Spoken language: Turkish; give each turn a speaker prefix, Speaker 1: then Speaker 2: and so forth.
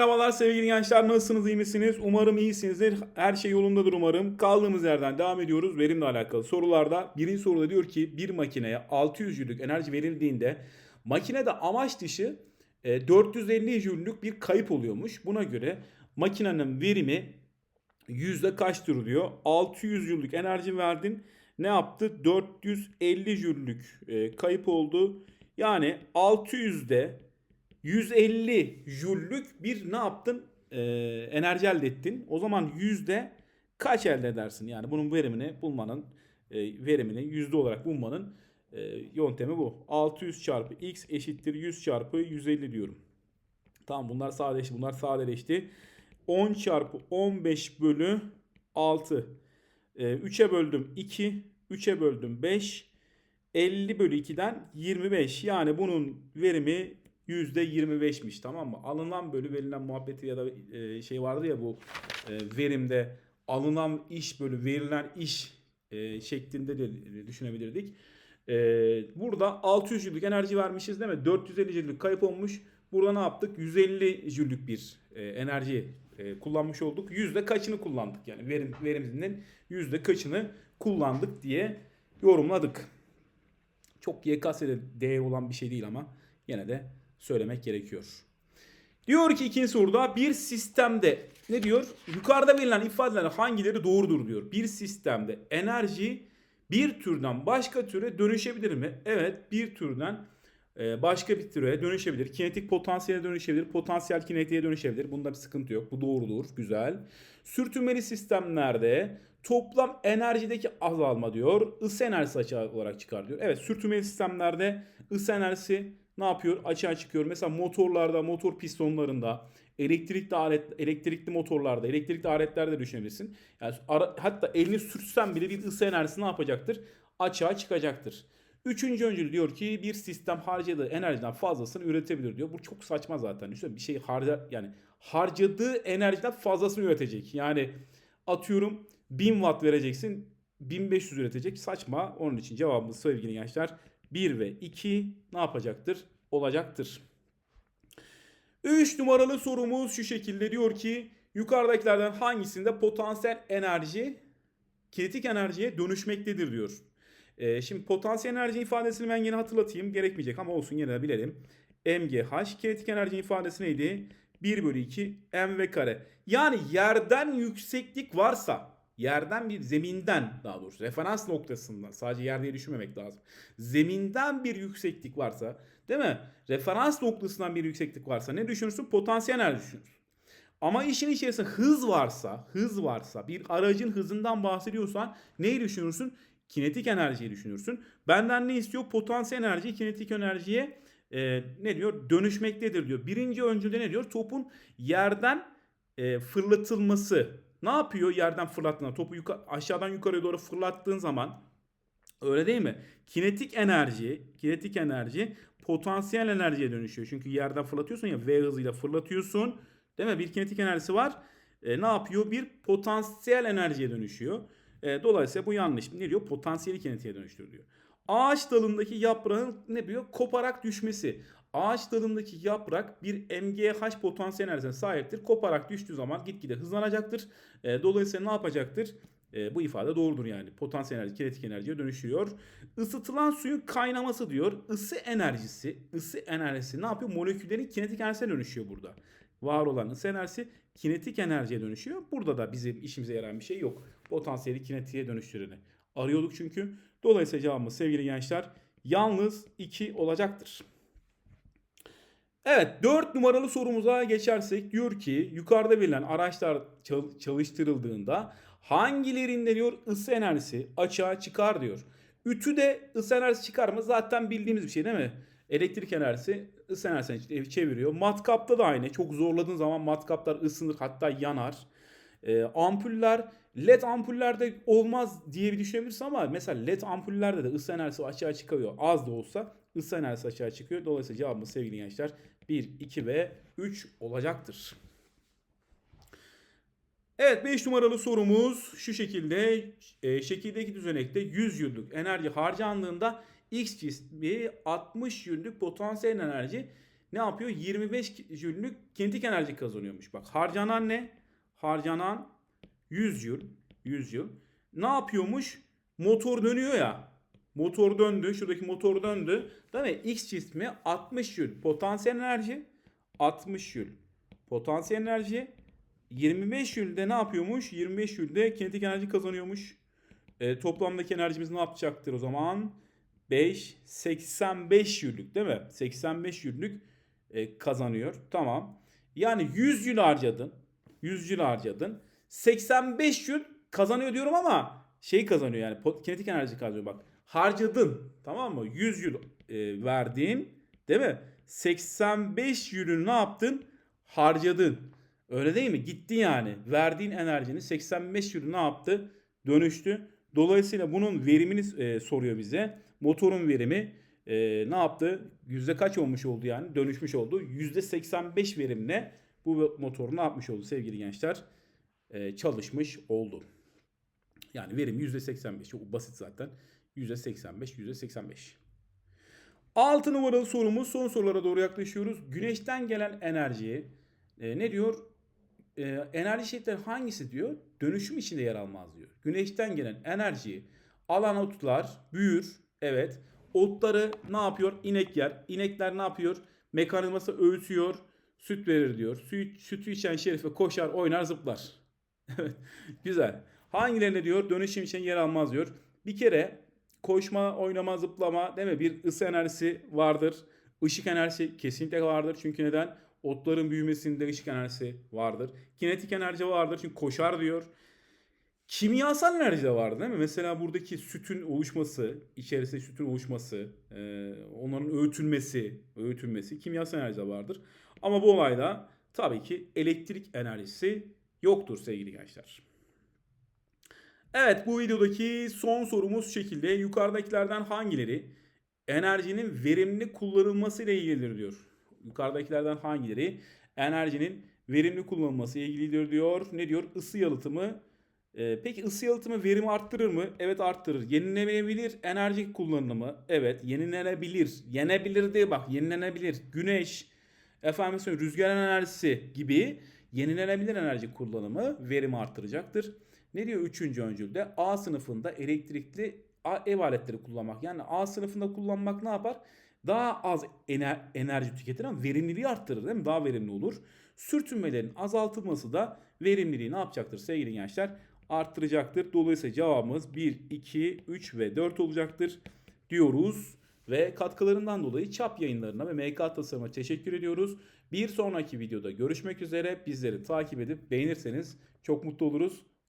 Speaker 1: Merhabalar sevgili gençler nasılsınız iyi misiniz? Umarım iyisinizdir. Her şey yolundadır umarım. Kaldığımız yerden devam ediyoruz verimle alakalı sorularda. Birinci soruda diyor ki bir makineye 600 jüllük enerji verildiğinde makinede amaç dışı e, 450 jüllük bir kayıp oluyormuş. Buna göre makinenin verimi yüzde kaçtır diyor. 600 jüllük enerji verdin. Ne yaptı? 450 jüllük e, kayıp oldu. Yani 600'de 150 jüllük bir ne yaptın? Ee, enerji elde ettin. O zaman yüzde kaç elde edersin? Yani bunun verimini bulmanın, e, verimini yüzde olarak bulmanın e, yöntemi bu. 600 çarpı x eşittir 100 çarpı 150 diyorum. Tamam bunlar sadeleşti. Bunlar sadeleşti. 10 çarpı 15 bölü 6. E, 3'e böldüm 2. 3'e böldüm 5. 50 bölü 2'den 25. Yani bunun verimi %25'miş tamam mı? Alınan bölü verilen muhabbeti ya da e, şey vardı ya bu e, verimde alınan iş bölü verilen iş e, şeklinde de düşünebilirdik. E, burada 600 jüllük enerji vermişiz değil mi? 450 jüllük kayıp olmuş. Burada ne yaptık? 150 jüllük bir e, enerji e, kullanmış olduk. Yüzde kaçını kullandık yani verim veriminin yüzde kaçını kullandık diye yorumladık. Çok YKS'de değer olan bir şey değil ama yine de söylemek gerekiyor. Diyor ki ikinci soruda bir sistemde ne diyor? Yukarıda verilen ifadeler hangileri doğrudur diyor. Bir sistemde enerji bir türden başka türe dönüşebilir mi? Evet bir türden e, başka bir türe dönüşebilir. Kinetik potansiyele dönüşebilir. Potansiyel kinetiğe dönüşebilir. Bunda bir sıkıntı yok. Bu doğrudur. Güzel. Sürtünmeli sistemlerde toplam enerjideki azalma diyor. Isı enerjisi olarak çıkar diyor. Evet sürtünmeli sistemlerde ısı enerjisi ne yapıyor? Açığa çıkıyor. Mesela motorlarda, motor pistonlarında, elektrikli alet, elektrikli motorlarda, elektrikli aletlerde düşünebilirsin. Yani ara, hatta elini sürtsen bile bir ısı enerjisi ne yapacaktır? Açığa çıkacaktır. Üçüncü öncül diyor ki bir sistem harcadığı enerjiden fazlasını üretebilir diyor. Bu çok saçma zaten. Düşünün bir şey harca yani harcadığı enerjiden fazlasını üretecek. Yani atıyorum 1000 watt vereceksin 1500 üretecek. Saçma. Onun için cevabımız sevgili gençler 1 ve 2 ne yapacaktır? Olacaktır. 3 numaralı sorumuz şu şekilde diyor ki yukarıdakilerden hangisinde potansiyel enerji kinetik enerjiye dönüşmektedir diyor. Ee, şimdi potansiyel enerji ifadesini ben yine hatırlatayım. Gerekmeyecek ama olsun yine de bilelim. MGH kinetik enerji ifadesi neydi? 1 bölü 2 mv kare. Yani yerden yükseklik varsa yerden bir zeminden daha doğrusu referans noktasından sadece yer diye düşünmemek lazım. Zeminden bir yükseklik varsa değil mi? Referans noktasından bir yükseklik varsa ne düşünürsün? Potansiyel enerji düşünürsün. Ama işin içerisinde hız varsa, hız varsa, bir aracın hızından bahsediyorsan neyi düşünürsün? Kinetik enerjiyi düşünürsün. Benden ne istiyor? Potansiyel enerji kinetik enerjiye e, ne diyor? Dönüşmektedir diyor. Birinci öncülde ne diyor? Topun yerden e, fırlatılması. Ne yapıyor yerden fırlattığında? Topu yuka, aşağıdan yukarıya doğru fırlattığın zaman öyle değil mi? Kinetik enerji, kinetik enerji potansiyel enerjiye dönüşüyor. Çünkü yerden fırlatıyorsun ya V hızıyla fırlatıyorsun. Değil mi? Bir kinetik enerjisi var. E, ne yapıyor? Bir potansiyel enerjiye dönüşüyor. E, dolayısıyla bu yanlış. Ne diyor? Potansiyeli kinetiğe dönüştür. Ağaç dalındaki yaprağın ne diyor? Koparak düşmesi. Ağaç dalındaki yaprak bir MGH potansiyel enerjisine sahiptir. Koparak düştüğü zaman gitgide hızlanacaktır. E, dolayısıyla ne yapacaktır? E, bu ifade doğrudur yani. Potansiyel enerji kinetik enerjiye dönüşüyor. Isıtılan suyun kaynaması diyor. Isı enerjisi, ısı enerjisi ne yapıyor? Moleküllerin kinetik enerjisine dönüşüyor burada. Var olan ısı enerjisi kinetik enerjiye dönüşüyor. Burada da bizim işimize yarayan bir şey yok. Potansiyeli kinetiğe dönüştüreni arıyorduk çünkü. Dolayısıyla cevabımız sevgili gençler yalnız 2 olacaktır. Evet 4 numaralı sorumuza geçersek diyor ki yukarıda verilen araçlar çalıştırıldığında hangilerinde diyor ısı enerjisi açığa çıkar diyor. Ütüde ısı enerjisi çıkar mı? Zaten bildiğimiz bir şey değil mi? Elektrik enerjisi ısı enerjisini çeviriyor. Matkapta da aynı. Çok zorladığın zaman matkaplar ısınır hatta yanar. E, ampuller LED ampullerde olmaz diye bir düşünebilirsin ama mesela LED ampullerde de ısı enerjisi açığa çıkıyor. Az da olsa ısı enerjisi açığa çıkıyor. Dolayısıyla cevabımız sevgili gençler 1, 2 ve 3 olacaktır. Evet 5 numaralı sorumuz şu şekilde. E, şekildeki düzenekte 100 yıllık enerji harcandığında X cismi 60 yıllık potansiyel enerji ne yapıyor? 25 jülünlük kinetik enerji kazanıyormuş. Bak harcanan ne? Harcanan 100 jül. 100 jül. Ne yapıyormuş? Motor dönüyor ya. Motor döndü. Şuradaki motor döndü. Değil mi? X cismi 60 jül potansiyel enerji. 60 jül potansiyel enerji. 25 jülde ne yapıyormuş? 25 jülde kinetik enerji kazanıyormuş. E, toplamdaki enerjimiz ne yapacaktır o zaman? 5, 85 jüllük değil mi? 85 jüllük e, kazanıyor. Tamam. Yani 100 jül harcadın. 100 jül harcadın. 85 jül kazanıyor diyorum ama şey kazanıyor yani kinetik enerji kazanıyor bak. Harcadın tamam mı? 100 jül e, verdin değil mi? 85 jülü ne yaptın? Harcadın. Öyle değil mi? Gitti yani. Verdiğin enerjinin 85 jülü ne yaptı? Dönüştü. Dolayısıyla bunun verimini e, soruyor bize. Motorun verimi e, ne yaptı? Yüzde kaç olmuş oldu yani? Dönüşmüş oldu. Yüzde 85 verimle bu motor ne yapmış oldu sevgili gençler? E, çalışmış oldu. Yani verim yüzde 85. Çok basit zaten. Yüzde 85, yüzde 85. 6 numaralı sorumuz son sorulara doğru yaklaşıyoruz. Güneşten gelen enerjiyi e, ne diyor? E, enerji çeşitleri hangisi diyor? Dönüşüm içinde yer almaz diyor. Güneşten gelen enerjiyi alan otlar büyür. Evet. Otları ne yapıyor? İnek yer. İnekler ne yapıyor? Mekanizması öğütüyor. Süt verir diyor. Süt, sütü içen şerife koşar, oynar, zıplar. Evet. Güzel. Hangilerine diyor? Dönüşüm için yer almaz diyor. Bir kere koşma, oynama, zıplama değil mi? Bir ısı enerjisi vardır. Işık enerjisi kesinlikle vardır. Çünkü neden? Otların büyümesinde ışık enerjisi vardır. Kinetik enerji vardır çünkü koşar diyor. Kimyasal enerji de vardı değil mi? Mesela buradaki sütün oluşması, içerisinde sütün oluşması, e, onların öğütülmesi, öğütülmesi kimyasal enerji de vardır. Ama bu olayda tabii ki elektrik enerjisi yoktur sevgili gençler. Evet bu videodaki son sorumuz şekilde. Yukarıdakilerden hangileri enerjinin verimli kullanılması ile ilgilidir diyor. Yukarıdakilerden hangileri enerjinin verimli kullanılması ile ilgilidir diyor. Ne diyor? Isı yalıtımı. Ee, peki ısı yalıtımı verimi arttırır mı? Evet arttırır. Yenilenebilir enerji kullanımı. Evet yenilenebilir. Yenebilir diye bak yenilenebilir. Güneş, efendim rüzgar enerjisi gibi yenilenebilir enerji kullanımı verimi arttıracaktır. Ne diyor 3. öncülde? A sınıfında elektrikli ev aletleri kullanmak. Yani A sınıfında kullanmak ne yapar? Daha az ener- enerji tüketir ama verimliliği arttırır değil mi? Daha verimli olur. Sürtünmelerin azaltılması da verimliliği ne yapacaktır sevgili gençler? Arttıracaktır. Dolayısıyla cevabımız 1, 2, 3 ve 4 olacaktır diyoruz. Ve katkılarından dolayı çap yayınlarına ve MK tasarıma teşekkür ediyoruz. Bir sonraki videoda görüşmek üzere. Bizleri takip edip beğenirseniz çok mutlu oluruz.